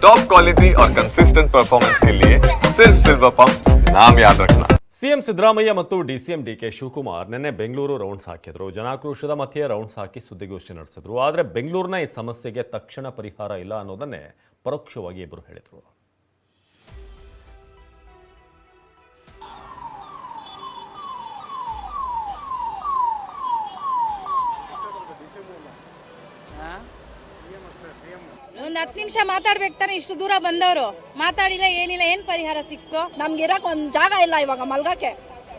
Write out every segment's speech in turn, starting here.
Top quality और consistent performance के लिए सिर्फ सिल्वर पंप नाम याद रखना ಸಿಎಂ ಸಿದ್ದರಾಮಯ್ಯ ಮತ್ತು ಡಿಸಿಎಂ ಡಿಕೆ ಶಿವಕುಮಾರ್ ನಿನ್ನೆ ಬೆಂಗಳೂರು ರೌಂಡ್ಸ್ ಹಾಕಿದ್ರು ಜನಾಕ್ರೋಶದ ಮಧ್ಯೆ ರೌಂಡ್ಸ್ ಹಾಕಿ ಸುದ್ದಿಗೋಷ್ಠಿ ನಡೆಸಿದ್ರು ಆದರೆ ಬೆಂಗಳೂರಿನ ಈ ಸಮಸ್ಯೆಗೆ ತಕ್ಷಣ ಪರಿಹಾರ ಇಲ್ಲ ಅನ್ನೋದನ್ನೇ ಪರೋಕ್ಷವಾಗಿ ಇಬ್ಬರು ಹೇಳಿದರು ಒಂದು ಹತ್ತು ನಿಮಿಷ ಮಾತಾಡ್ಬೇಕು ತಾನೆ ಇಷ್ಟು ದೂರ ಬಂದವರು. ಮಾತಾಡಿಲ್ಲ ಏನಿಲ್ಲ ಏನ್ ಪರಿಹಾರ ಸಿಕ್ತು? ನಮ್ಗೆ ಇರಕ್ ಒಂದ್ ಜಾಗ ಇಲ್ಲ ಇವಾಗ ಮಲ್ಗಕ್ಕೆ.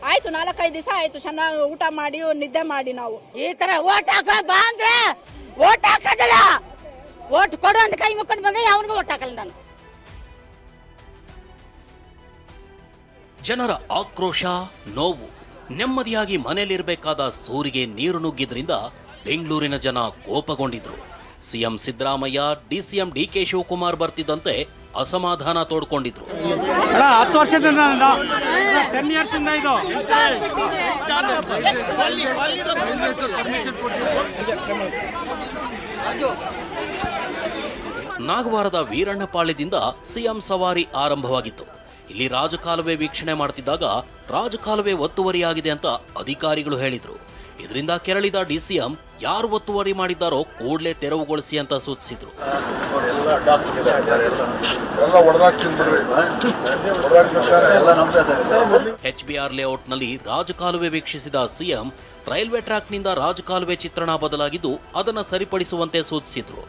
ಆಯ್ತು ನಾಲ್ಕೈದು ದಿವಸ ಆಯ್ತು ಚೆನ್ನಾಗಿ ಊಟ ಮಾಡಿ ನಿದ್ದೆ ಮಾಡಿ ನಾವು. ಈ ತರ ಓಟ್ ಹಾಕೋ ಬಾ ಅಂದ್ರೆ ಓಟ್ ಹಾಕೋದಿಲ್ಲ. ಓಟ್ ಕೊಡು ಅಂತ ಕೈ ಮುಕ್ಕೊಂಡು ಬಂದ್ರೆ ಅವನಿಗೆ ಓಟ್ ಹಾಕಲ್ಲ ನಾನು. ಜನರ ಆಕ್ರೋಶ ನೋವು ನೆಮ್ಮದಿಯಾಗಿ ಮನೆಯಲ್ಲಿರಬೇಕಾದ ಸೂರಿಗೆ ನೀರು ನುಗ್ಗಿದ್ರಿಂದ ಬೆಂಗಳೂರಿನ ಜನ ಕೋಪಗೊಂಡಿದ್ರು. C M Siddaramaiah D C M D K Shivakumar ಬರ್ತಿದ್ದಂತೆ ಅಸಮಾಧಾನ ತೋಡ್ಕೊಂಡಿದ್ರು. ಹತ್ತು ವರ್ಷದಿಂದ ಟೆನ್ ಇಯರ್ಸ್ ಇಂದ ಇದು? ನಾಗವಾರದ ವೀರಣ್ಣಪಾಳ್ಯದಿಂದ ಸಿಎಂ ಸವಾರಿ ಆರಂಭವಾಗಿತ್ತು. ಇಲ್ಲಿ ರಾಜಕಾಲುವೆ ವೀಕ್ಷಣೆ ಮಾಡ್ತಿದ್ದಾಗ ರಾಜಕಾಲುವೆ ಒತ್ತುವರಿಯಾಗಿದೆ ಅಂತ ಅಧಿಕಾರಿಗಳು ಹೇಳಿದ್ರು. ಇದರಿಂದ ಕೆರಳಿದ ಡಿಸಿಎಂ ಯಾರು ಒತ್ತುವರಿ ಮಾಡಿದ್ದಾರೋ ಕೂಡಲೇ ತೆರವುಗೊಳಿಸಿ ಅಂತ ಸೂಚಿಸಿದ್ರು. ಎಚ್ಬಿಆರ್ ಲೇಔಟ್ನಲ್ಲಿ ರಾಜಕಾಲುವೆ ವೀಕ್ಷಿಸಿದ ಸಿಎಂ ರೈಲ್ವೆ ಟ್ರ್ಯಾಕ್ನಿಂದ ರಾಜಕಾಲುವೆ ಚಿತ್ರಣ ಬದಲಾಗಿದ್ದು ಅದನ್ನು ಸರಿಪಡಿಸುವಂತೆ ಸೂಚಿಸಿದ್ರು.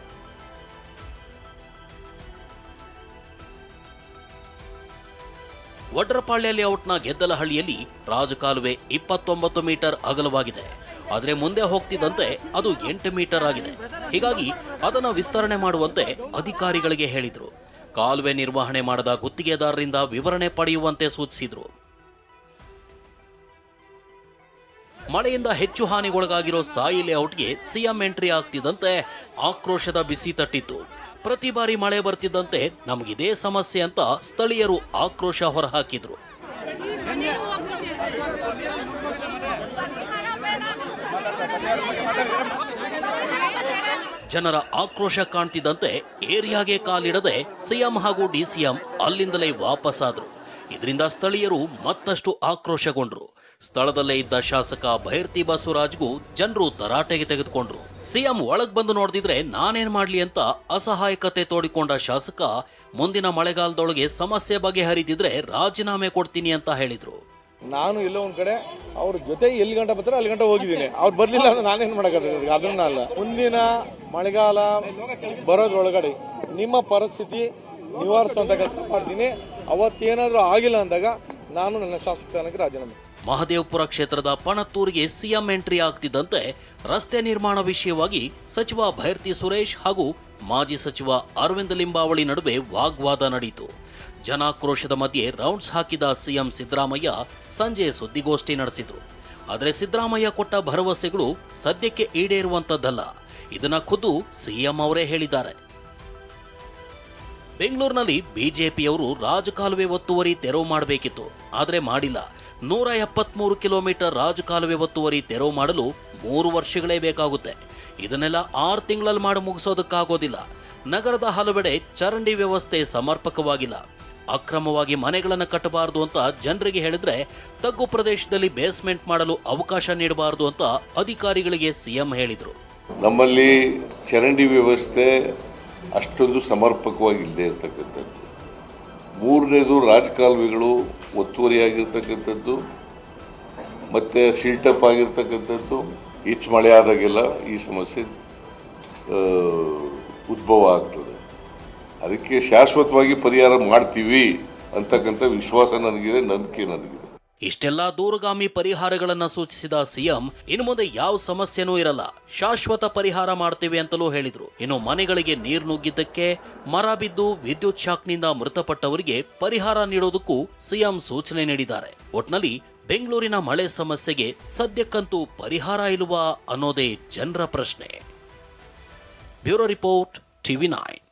ವಡ್ರಪಾಳ್ಯ ಲೇಔಟ್ನ ಗೆದ್ದಲಹಳ್ಳಿಯಲ್ಲಿ ರಾಜಕಾಲುವೆ ಇಪ್ಪತ್ತೊಂಬತ್ತು ಮೀಟರ್ ಅಗಲವಾಗಿದೆ. ಆದರೆ ಮುಂದೆ ಹೋಗ್ತಿದ್ದಂತೆ ಅದು ಎಂಟು ಮೀಟರ್ ಆಗಿದೆ. ಹೀಗಾಗಿ ಅದನ್ನು ವಿಸ್ತರಣೆ ಮಾಡುವಂತೆ ಅಧಿಕಾರಿಗಳಿಗೆ ಹೇಳಿದರು. ಕಾಲುವೆ ನಿರ್ವಹಣೆ ಮಾಡದ ಗುತ್ತಿಗೆದಾರರಿಂದ ವಿವರಣೆ ಪಡೆಯುವಂತೆ ಸೂಚಿಸಿದರು. ಮಳೆಯಿಂದ ಹೆಚ್ಚು ಹಾನಿಗೊಳಗಾಗಿರೋ ಸಾಯಿ ಲೇಔಟ್ಗೆ ಸಿಎಂ ಎಂಟ್ರಿ ಆಗ್ತಿದ್ದಂತೆ ಆಕ್ರೋಶದ ಬಿಸಿ ತಟ್ಟಿತ್ತು. ಪ್ರತಿ ಬಾರಿ ಮಳೆ ಬರ್ತಿದ್ದಂತೆ ನಮಗಿದೇ ಸಮಸ್ಯೆ ಅಂತ ಸ್ಥಳೀಯರು ಆಕ್ರೋಶ ಹೊರಹಾಕಿದ್ರು. ಜನರ ಆಕ್ರೋಶ ಕಾಣ್ತಿದ್ದಂತೆ ಏರಿಯಾಗೆ ಕಾಲಿಡದೆ ಸಿಎಂ ಹಾಗೂ ಡಿಸಿಎಂ ಅಲ್ಲಿಂದಲೇ ವಾಪಸ್ಸಾದ್ರು ಇದರಿಂದ ಸ್ಥಳೀಯರು ಮತ್ತಷ್ಟು ಆಕ್ರೋಶಗೊಂಡ್ರು. ಸ್ಥಳದಲ್ಲೇ ಇದ್ದ ಶಾಸಕ ಭೈರ್ತಿ ಬಸವರಾಜ್ಗೂ ಜನರು ತರಾಟೆಗೆ ತೆಗೆದುಕೊಂಡ್ರು. ಸಿಎಂ ಒಳಗ್ ಬಂದು ನೋಡ್ದಿದ್ರೆ ನಾನೇನ್ ಮಾಡ್ಲಿ ಅಂತ ಅಸಹಾಯಕತೆ ತೋಡಿಕೊಂಡ ಶಾಸಕ ಮುಂದಿನ ಮಳೆಗಾಲದೊಳಗೆ ಸಮಸ್ಯೆ ಬಗೆಹರಿದಿದ್ರೆ ರಾಜೀನಾಮೆ ಕೊಡ್ತೀನಿ ಅಂತ ಹೇಳಿದ್ರು. ನಾನು ಎಲ್ಲೋ ಒಂದ್ ಕಡೆ ಅವ್ರ ಜೊತೆ ಎಲ್ಲಿ ಗಂಟ ಬರ್ತಾರೆ ಅಲ್ಲಿ ಗಂಟ ಹೋಗಿದ್ದೀನಿ. ಅವ್ರು ಬರ್ಲಿಲ್ಲ ಅಂದ್ರೆ ನಾನೇನ್ ಮಾಡಕ್ಕಾಗ್ತದೆ? ಅದನ್ನ ಅಲ್ಲ. ಮುಂದಿನ ಮಳೆಗಾಲ ಬರೋದ್ರೊಳಗಡೆ ನಿಮ್ಮ ಪರಿಸ್ಥಿತಿ ನಿವಾರಿಸುವಂತ ಕೆಲಸ ಮಾಡ್ತೀನಿ. ಅವತ್ತೇನಾದರೂ ಆಗಿಲ್ಲ ಅಂದಾಗ ನಾನು ನನ್ನ ಶಾಸಕ ಸ್ಥಾನಕ್ಕೆ ರಾಜೀನಾಮೆ ಮಹದೇವಪುರ ಕ್ಷೇತ್ರದ ಪಣತ್ತೂರಿಗೆ ಸಿಎಂ ಎಂಟ್ರಿ ಆಗ್ತಿದ್ದಂತೆ ರಸ್ತೆ ನಿರ್ಮಾಣ ವಿಷಯವಾಗಿ ಸಚಿವ ಭೈರ್ತಿ ಸುರೇಶ್ ಹಾಗೂ ಮಾಜಿ ಸಚಿವ ಅರವಿಂದ ಲಿಂಬಾವಳಿ ನಡುವೆ ವಾಗ್ವಾದ ನಡೆಯಿತು ಜನಾಕ್ರೋಶದ ಮಧ್ಯೆ ರೌಂಡ್ಸ್ ಹಾಕಿದ ಸಿಎಂ ಸಿದ್ದರಾಮಯ್ಯ ಸಂಜೆ ಸುದ್ದಿಗೋಷ್ಠಿ ನಡೆಸಿದರು. ಆದರೆ ಸಿದ್ದರಾಮಯ್ಯ ಕೊಟ್ಟ ಭರವಸೆಗಳು ಸದ್ಯಕ್ಕೆ ಈಡೇರುವಂಥದ್ದಲ್ಲ ಇದನ್ನ ಖುದ್ದು ಸಿಎಂ ಅವರೇ ಹೇಳಿದ್ದಾರೆ. ಬೆಂಗಳೂರಿನಲ್ಲಿ ಬಿಜೆಪಿಯವರು ರಾಜಕಾಲುವೆ ಒತ್ತುವರಿ ತೆರವು ಮಾಡಬೇಕಿತ್ತು, ಆದರೆ ಮಾಡಿಲ್ಲ. ನೂರ ಎಪ್ಪತ್ಮೂರು ಕಿಲೋಮೀಟರ್ ರಾಜಕಾಲುವೆ ಒತ್ತುವರಿ ತೆರವು ಮಾಡಲು ಮೂರು ವರ್ಷಗಳೇ ಬೇಕಾಗುತ್ತೆ. ಇದನ್ನೆಲ್ಲ ಆರು ತಿಂಗಳಲ್ಲಿ ಮಾಡಿ ಮುಗಿಸೋದಕ್ಕಾಗೋದಿಲ್ಲ. ನಗರದ ಹಲವೆಡೆ ಚರಂಡಿ ವ್ಯವಸ್ಥೆ ಸಮರ್ಪಕವಾಗಿಲ್ಲ. ಅಕ್ರಮವಾಗಿ ಮನೆಗಳನ್ನು ಕಟ್ಟಬಾರದು ಅಂತ ಜನರಿಗೆ ಹೇಳಿದ್ರೆ ತಗ್ಗು ಪ್ರದೇಶದಲ್ಲಿ ಬೇಸ್ಮೆಂಟ್ ಮಾಡಲು ಅವಕಾಶ ನೀಡಬಾರದು ಅಂತ ಅಧಿಕಾರಿಗಳಿಗೆ ಸಿಎಂ ಹೇಳಿದರು. ನಮ್ಮಲ್ಲಿ ಚರಂಡಿ ವ್ಯವಸ್ಥೆ ಅಷ್ಟೊಂದು ಸಮರ್ಪಕವಾಗಿ ಇಲ್ಲದೆ ಇರತಕ್ಕಂಥದ್ದು. ಮೂರನೇದು ರಾಜಕಾಲುವೆಗಳು ಒತ್ತುವರಿಯಾಗಿರ್ತಕ್ಕಂಥದ್ದು. ಮತ್ತು ಸಿಲ್ಟಪ್ ಆಗಿರ್ತಕ್ಕಂಥದ್ದು. ಹೆಚ್ಚು ಮಳೆ ಆದಾಗೆಲ್ಲ ಈ ಸಮಸ್ಯೆ ಉದ್ಭವ ಆಗ್ತದೆ. ಅದಕ್ಕೆ ಶಾಶ್ವತವಾಗಿ ಪರಿಹಾರ ಮಾಡ್ತೀವಿ ಅಂತಕ್ಕಂಥ ವಿಶ್ವಾಸ ನನಗಿದೆ, ನಂಬಿಕೆ ನನಗಿದೆ. ಇಷ್ಟೆಲ್ಲಾ ದೂರಗಾಮಿ ಪರಿಹಾರಗಳನ್ನು ಸೂಚಿಸಿದ ಸಿಎಂ, ಇನ್ನು ಮುಂದೆ ಯಾವ ಸಮಸ್ಯೆನೂ ಇರಲ್ಲ. ಶಾಶ್ವತ ಪರಿಹಾರ ಮಾಡ್ತೇವೆ ಅಂತಲೂ ಹೇಳಿದ್ರು. ಇನ್ನು ಮನೆಗಳಿಗೆ ನೀರು ನುಗ್ಗಿದ್ದಕ್ಕೆ, ಮರ ಬಿದ್ದು ವಿದ್ಯುತ್ ಶಾಕ್ನಿಂದ ಮೃತಪಟ್ಟವರಿಗೆ ಪರಿಹಾರ ನೀಡೋದಕ್ಕೂ ಸಿಎಂ ಸೂಚನೆ ನೀಡಿದ್ದಾರೆ. ಒಟ್ನಲ್ಲಿ, ಬೆಂಗಳೂರಿನ ಮಳೆ ಸಮಸ್ಯೆಗೆ ಸದ್ಯಕ್ಕಂತೂ ಪರಿಹಾರ ಇಲ್ವಾ ಅನ್ನೋದೇ ಜನರ ಪ್ರಶ್ನೆ. Bureau report, TV nine.